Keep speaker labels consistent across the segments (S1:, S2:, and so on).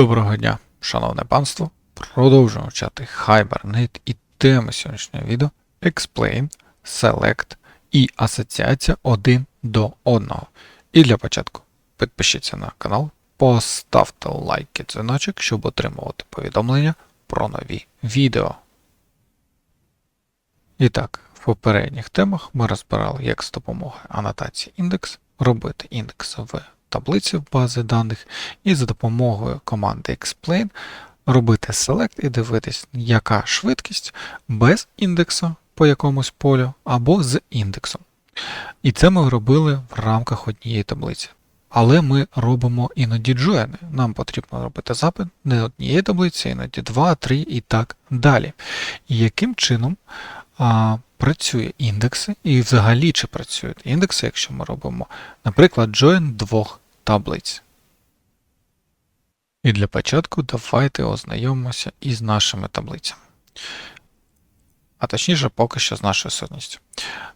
S1: Доброго дня, шановне панство. Продовжуємо вчати Hibernate і тема сьогоднішнього відео Explain, Select і асоціація один до одного. І для початку підпишіться на канал, поставте лайк і дзвіночок, щоб отримувати повідомлення про нові відео. І так, в попередніх темах ми розбирали, як з допомогою анотації індекс робити індекс в таблиці в бази даних, і за допомогою команди explain робити select і дивитись, яка швидкість без індексу по якомусь полю або з індексом. І це ми робили в рамках однієї таблиці. Але ми робимо іноді джоїни. Нам потрібно робити запит не однієї таблиці, іноді 2, 3 і так далі. І яким чином а, працює індекси, і взагалі чи працюють індекси, якщо ми робимо, наприклад, join двох таблиць. І для початку давайте ознайомимося із нашими таблицями. А точніше, поки що з нашою сутністю.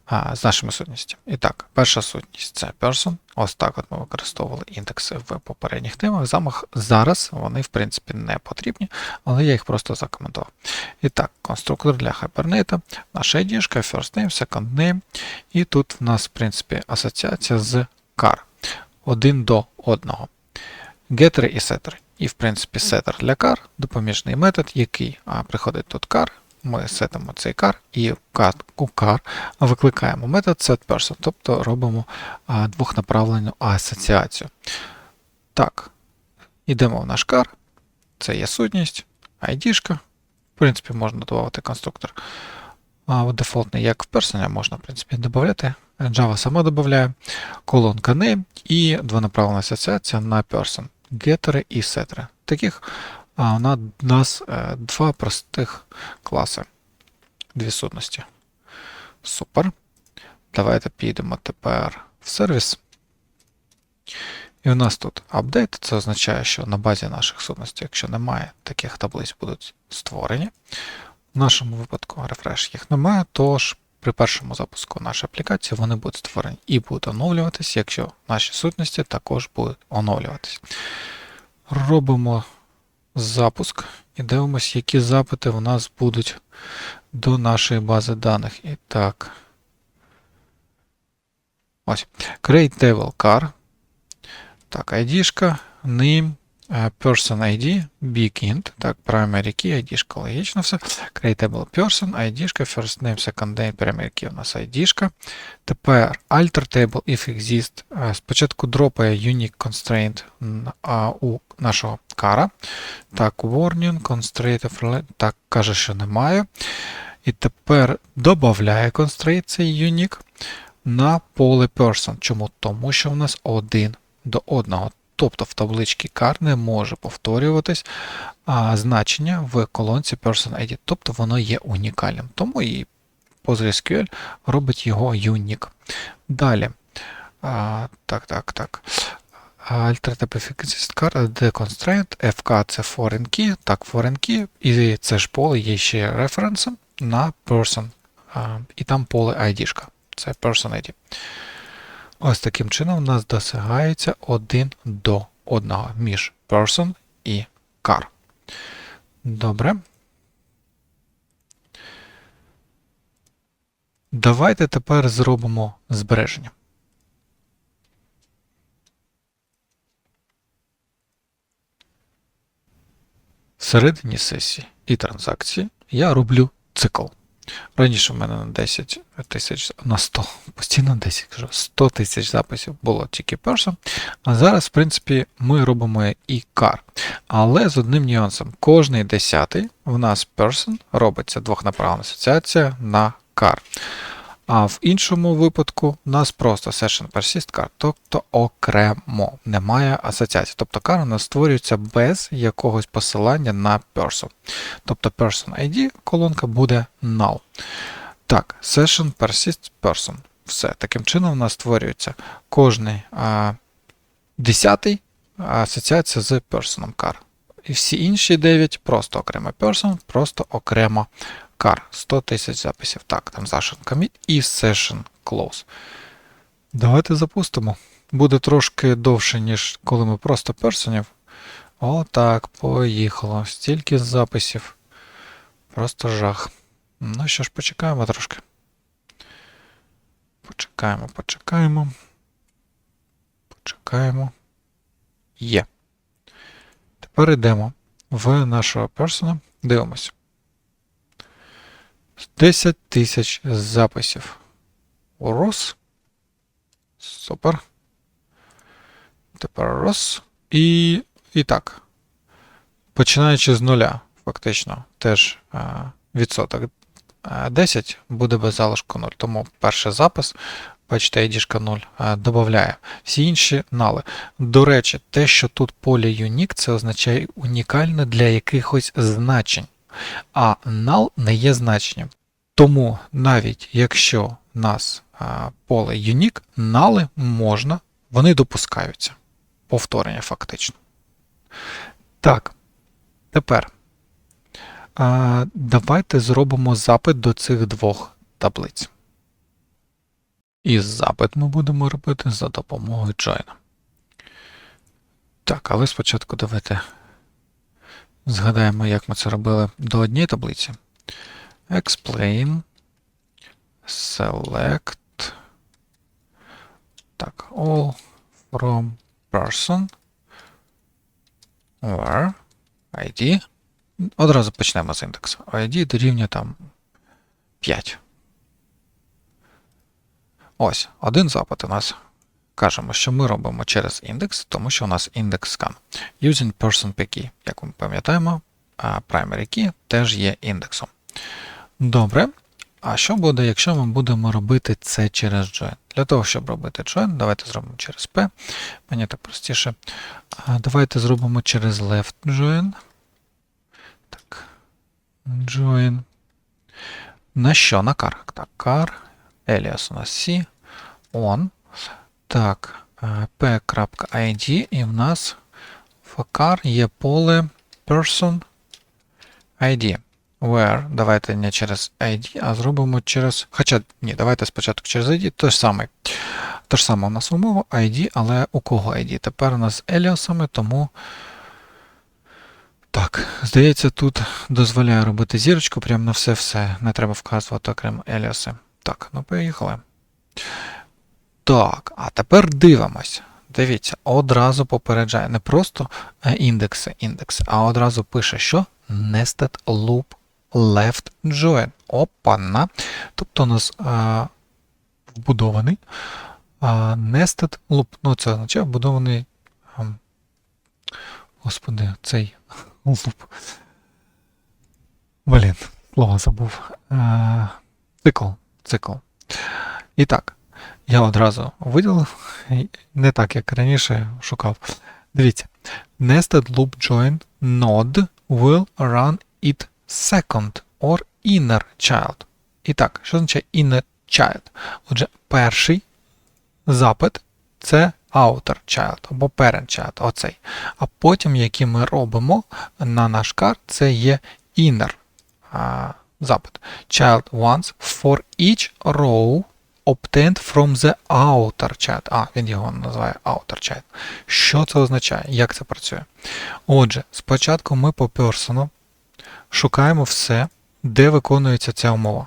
S1: А, з нашими сутністю. І так, перша сутність це person. Ось так от ми використовували індекси в попередніх темах. Замах зараз вони, в принципі, не потрібні, але я їх просто закоментував. І так, конструктор для Hibernate, наша ID, first name, second name. І тут в нас, в принципі, асоціація з car. Один до одного. Гетери і сетери. І, в принципі, setter для car, допоміжний метод, який а, приходить тут car, ми сетимо цей car і в car викликаємо метод setPerson, тобто робимо а, двохнаправлену асоціацію. Так, йдемо в наш car, це є сутність, ID-шка. В принципі, можна додавати конструктор а, дефолтний, як в person, можна, в принципі, додати. Java сама додає, колонка name і двонаправлена асоціація на person, гетери і сетери. Таких у нас е, два простих класи, дві сутності. Супер. Давайте підемо тепер в сервіс. І у нас тут апдейт, це означає, що на базі наших сутностей, якщо немає, таких таблиць будуть створені. В нашому випадку рефреш їх немає, тож при першому запуску нашої аплікації вони будуть створені і будуть оновлюватися, якщо наші сутності також будуть оновлюватися. Робимо запуск і дивимося, які запити у нас будуть до нашої бази даних. І так. Ось. Create table car. Так, ID, name, person ID, big int, так, primary key, ID, логічно все. Creatable person, ID, first name, second name, primary key у нас ID. Тепер alter table if exist. Спочатку дропає unique constraint у нашого кара. Так, warning, constraint of так, каже, що немає. І тепер додає constraint цей unique на поле person. Чому? Тому що в нас один до одного. Тобто в табличці car не може повторюватись а, значення в колонці Person ID, тобто воно є унікальним. Тому і PostgreSQL робить його unique. Далі. А, Так, так, так. Exist car, the constraint, FK це foreign key, так, foreign key, і це ж поле є ще референсом на person. А, і там поле ID. Це person ID. Ось таким чином у нас досягається один до одного між person і car. Добре. Давайте тепер зробимо збереження. Всередині сесії і транзакції я роблю цикл. Раніше в мене на 10 тисяч на 100, постійно 10 кажу, 100 тисяч записів було тільки person. А зараз, в принципі, ми робимо і кар. Але з одним нюансом. Кожний десятий в нас person робиться двохнаправна асоціація на car. А в іншому випадку у нас просто session persist car, тобто окремо немає асоціації. Тобто car у нас створюється без якогось посилання на person. Тобто person ID колонка буде null. Так, session persist person. Все. Таким чином у нас створюється кожний а, десятий асоціація з person car. І всі інші 9 просто окремо person, просто окремо car 100 тисяч записів. Так, там session commit і session close. Давайте запустимо. Буде трошки довше, ніж коли ми просто персонів Отак, поїхало. Стільки записів. Просто жах. Ну що ж, почекаємо трошки. Почекаємо, почекаємо. Почекаємо. Є. Тепер йдемо в нашого персона. Дивимося. 10 тисяч записів. Рос. Супер. Тепер рос. І, і так. Починаючи з нуля, фактично, теж а, відсоток 10 буде без залишку 0. Тому перший запис, бачите, ID 0 а, додає. Всі інші нали. До речі, те, що тут поле Unique, це означає унікальне для якихось значень. А null не є значенням. Тому навіть якщо у нас поле Unique, нали можна, вони допускаються. Повторення фактично. Так. Тепер давайте зробимо запит до цих двох таблиць. І запит ми будемо робити за допомогою join. Так, але спочатку давайте згадаємо, як ми це робили до однієї таблиці. Explain. Select. Так, all from person. Where ID. Одразу почнемо з індексу. ID дорівнює там 5. Ось, один запит у нас. Кажемо, що ми робимо через індекс, тому що у нас індекс scan. Using person key. Як ми пам'ятаємо, primary key теж є індексом. Добре. А що буде, якщо ми будемо робити це через join? Для того, щоб робити join, давайте зробимо через P. Мені так простіше. Давайте зробимо через left join. Так. Join. На що? На car. Так, car. Alias у нас C. On. Так. p.id і в нас в car є поле person ID. Where, давайте не через ID, а зробимо через. Хоча, ні, давайте спочатку через ID, то ж саме. То ж саме у нас умова ID, але у кого ID? Тепер у нас еліосами, тому. Так, здається, тут дозволяє робити зірочку прямо на все-все. Не треба вказувати окремо еліоси. Так, ну поїхали. Так, а тепер дивимось. Дивіться, одразу попереджає не просто індекси, індекси, а одразу пише, що nested loop left join. Опана. Тобто у нас а, вбудований а, nested loop. Ну, це означає вбудований. А, господи, цей луп. Блін, слово забув. А, цикл. Цикл. І так, я одразу виділив, не так, як раніше шукав. Дивіться. Nested loop join node will run it second or inner child. І так, що означає inner child? Отже, перший запит це outer child або parent child, оцей. А потім, який ми робимо на наш кар, це є inner а, запит. Child wants for each row obtained from the outer child. А, він його називає outer child. Що це означає? Як це працює? Отже, спочатку ми по персону шукаємо все, де виконується ця умова.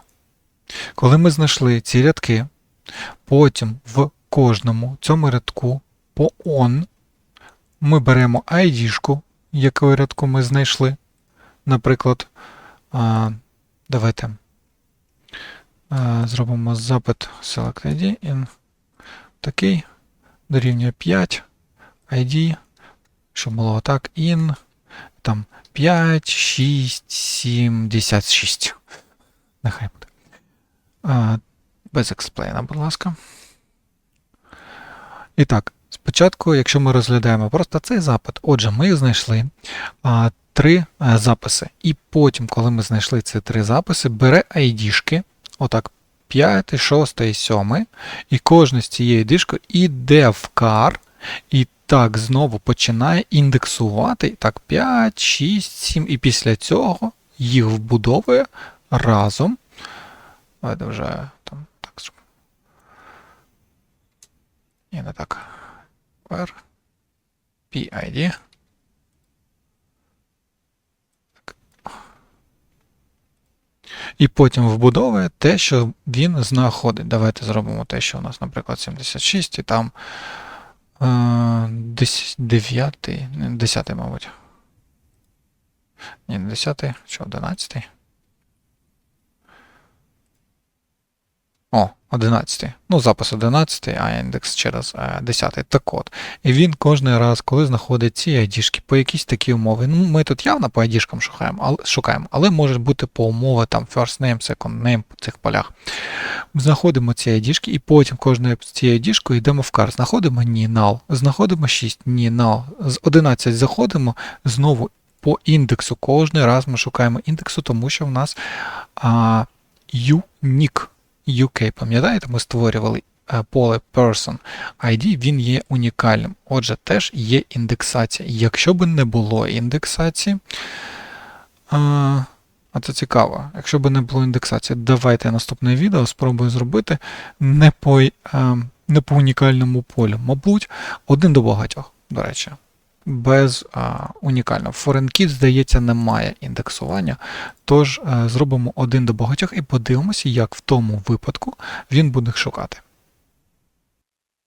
S1: Коли ми знайшли ці рядки, потім в кожному цьому рядку по on ми беремо ID, якого рядку ми знайшли. Наприклад, давайте зробимо запит select ID in такий, дорівнює 5 ID, щоб було отак, in, там 5, 6, 76. Нехай буде. Без експлейна, будь ласка. І так, спочатку, якщо ми розглядаємо просто цей запит, отже, ми знайшли а, три е, записи. І потім, коли ми знайшли ці три записи, бере ID-шки, отак, 5, 6 7, і кожна з цієї дишки йде в кар, і так знову починає індексувати так 5, 6, 7, і після цього їх вбудовує разом. Давайте вже там так зробимо. І не так. PID. І потім вбудовує те, що він знаходить. Давайте зробимо те, що у нас, наприклад, 76, і там е, 9, 10, мабуть. Ні, не 10, що 11. 11. Ну, запис 11, а індекс через е, 10. Так от. І він кожен раз, коли знаходить ці ID-шки по якійсь такій умові. Ну, ми тут явно по ID-шкам шукаємо, але, шукаємо, але може бути по умови там first name, second name по цих полях. Знаходимо ці ID-шки і потім кожною з цією ID-шкою йдемо в кар. Знаходимо ні, null. Знаходимо 6, ні, null. З 11 заходимо знову по індексу. Кожний раз ми шукаємо індексу, тому що в нас а, unique. UK, пам'ятаєте, ми створювали е, поле person ID, він є унікальним. Отже, теж є індексація. Якщо б не було індексації, а, а це цікаво, якщо б не було індексації, давайте наступне відео спробую зробити не по, е, не по унікальному полю. Мабуть, один до багатьох, до речі. Без унікального. ForeignKit, здається, немає індексування. Тож е, зробимо один до багатьох і подивимося, як в тому випадку він буде шукати.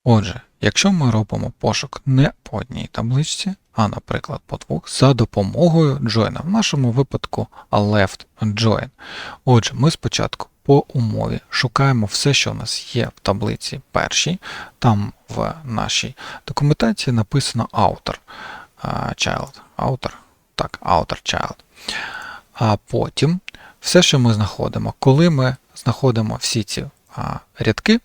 S1: Отже, якщо ми робимо пошук не по одній табличці, а, наприклад, по двох, за допомогою join, в нашому випадку left join. Отже, ми спочатку по умові шукаємо все, що у нас є в таблиці першій. Там в нашій документації написано author child. Author, так, author child. А потім все, що ми знаходимо, коли ми знаходимо всі ці рядки,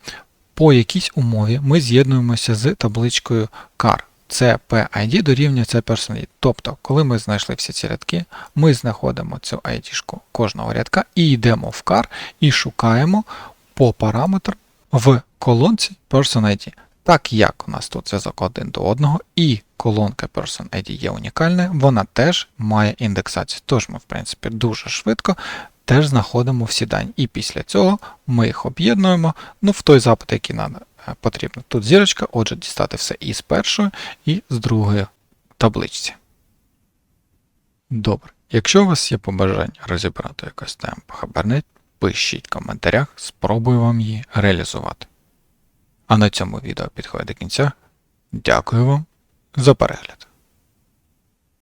S1: по якійсь умові ми з'єднуємося з табличкою car. Це PID дорівнює це person ID. Тобто, коли ми знайшли всі ці рядки, ми знаходимо цю ID кожного рядка і йдемо в car і шукаємо по параметр в колонці person ID. Так як у нас тут зв'язок один до одного, і колонка Person ID є унікальною, вона теж має індексацію. Тож ми, в принципі, дуже швидко теж знаходимо всі дані. І після цього ми їх об'єднуємо ну, в той запит, який е, потрібно. Тут зірочка, отже, дістати все і з першої, і з другої табличці. Добре. Якщо у вас є побажання розібрати якусь тему по Хабернет, пишіть в коментарях, спробую вам її реалізувати. А на цьому відео підходить до кінця. Дякую вам за перегляд.